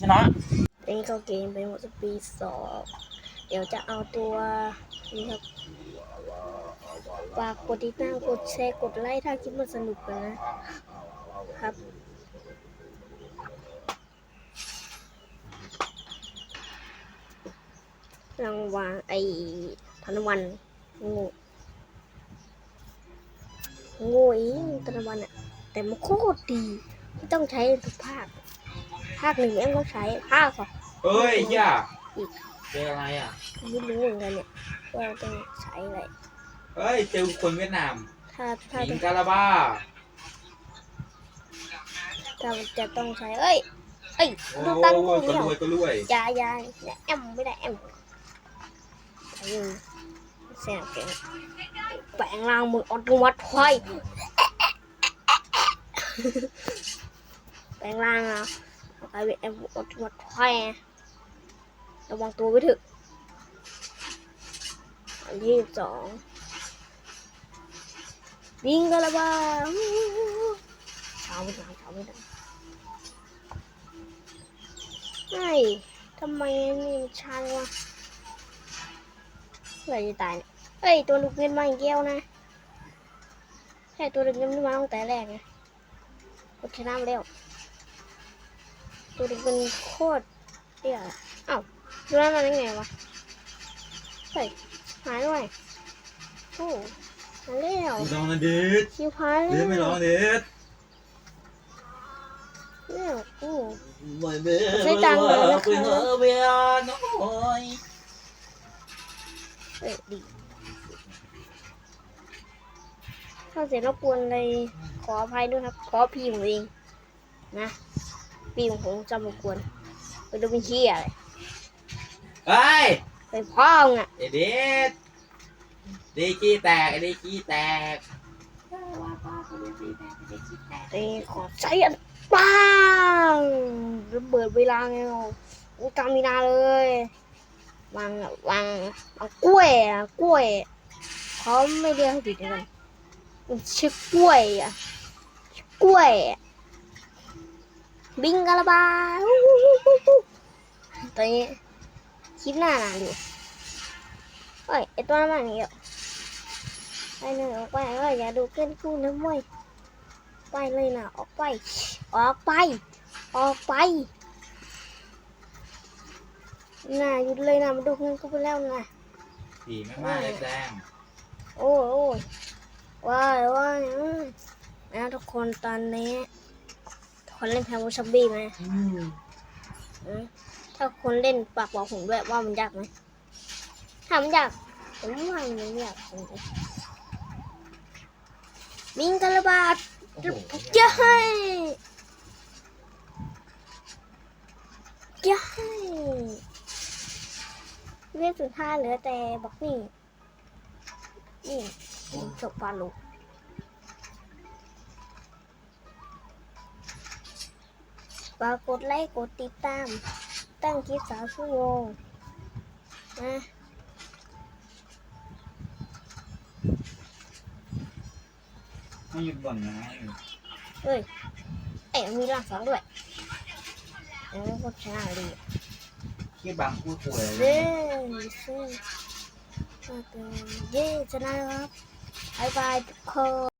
ชนะอันนี้ก็เกมเป็นหมดสปีสองเดี๋ยวจะเอาตัวนี้ครับฝากกดติดตามกดแชร์กดไลค์ถ้าคลิปมันสนุกกันนะครับรางวัลไอ้ธนวันโงูโง่เองธนวันอะแต่มันโคตรดี ไม่ต้องใช้ทุกภาค ภาคหนึ่งเองก็ใช้ภาคสองเฮ้ยย่าอีกเจออะไรอะไม่รู้เหมือนกันเนี่ยว่าต้องใช้อะไรเฮ้ยเจอคนเวียดนามถ้าถ้าหญิงกาลาบ้าถ้าจะต้องใช้เอ้ยเอ้ยโอ้ดูตั้งกูยก็เนี่ยรวยก็รวยยายายเนี่ยแอมไม่ได้แอมใช้อยู่เสียงเก่งแปลงร่างมึงออตมัติไฟแปลงร่างอะ กลายเป็นแอมออตมัติไฟระวังตัวไว้เถอะอันที่สองบิงกะละบ้าเช้าไม่ได้เช้าไม่ได้ไอ้ทำไมนี่มันช้าวะเมื่อไหร่จะตายเฮ้ย ตัวลูกเงินมาอีกแก้วนะใช่ตัวลูกเงินไม่มาตั้งแต่แรกไงกดชนะมาแล้ว ตัวลูกเงินโคตรเตี้ยอะอ้าวดูนั่นมาได้ไงวะเฮ้ยหายด้วยโอ้มาแล้วไม่ร้องนะเด็ดชิวหายแล้วเด็ดไม่ร้องเด็ดแล้วโอ้ไม่เบื่อใช้ตังค์เลยนะคะไปเหอะเบียร์น้อยเอ้ยดีถ้าเสร็จรบกวนเลยขออภัยด้วยครับ ขอพี่ผมเองนะ พี่ของผมจำรบกวนไปดูเป็นเชี่ยอะไรเฮ้ยไปพ้องอะไอเด็ดดีขี้แตกไอดีขี้แตกเอ้ยขอใช้อันปังระเบิดเวลาไงอุตามินาเลยวางอะวางวางกล้วยอะกล้วยเขาไม่เรียกให้ผิดเหมือนกันมันชื่อกล้วยอะชื่อกล้วยอะ บิงกะลาบาฮู้ฮู้ฮู้ฮู้ฮู้ตอนนี้คลิปหน้านานอยู่เอ้ยไอตัวนั้นมันอย่างเงี้ยไปหนึ่งออกไปเอ้ยอย่าดูเกินกูนะมวยไปเลยนะออกไป ออกไป ออกไปน่าหยุดเลยนะมาดูเงินกูไปแล้วนะผีไม่มาเลยแดงโอ้ยโอ้ยว้ายว้ายอื้อนะทุกคนตอนนี้ทุก คนเล่นแพมโมชับบี้ไหมอืมถ้าคนเล่นปากบอกผมด้วยว่ามันยากไหมถ้ามันยากผมว่ามันไม่ยากจริงๆบิงกะละบาดโอ้โหอย่าให้อย่าให้เรื่องสุดท้ายเหลือแต่บอกนี่นี่จบปาลุก ฝากกดไลค์กดติดตาม ตั้งคลิปสามชั่วโมงนะไม่หยุดบ่นนะเอ้ยเอ้ยมีร่างสองด้วยเออโคตรชนะเลยขี้บังพูดป่วยเย้เย้เย้ชนะครับบายบายทุกคน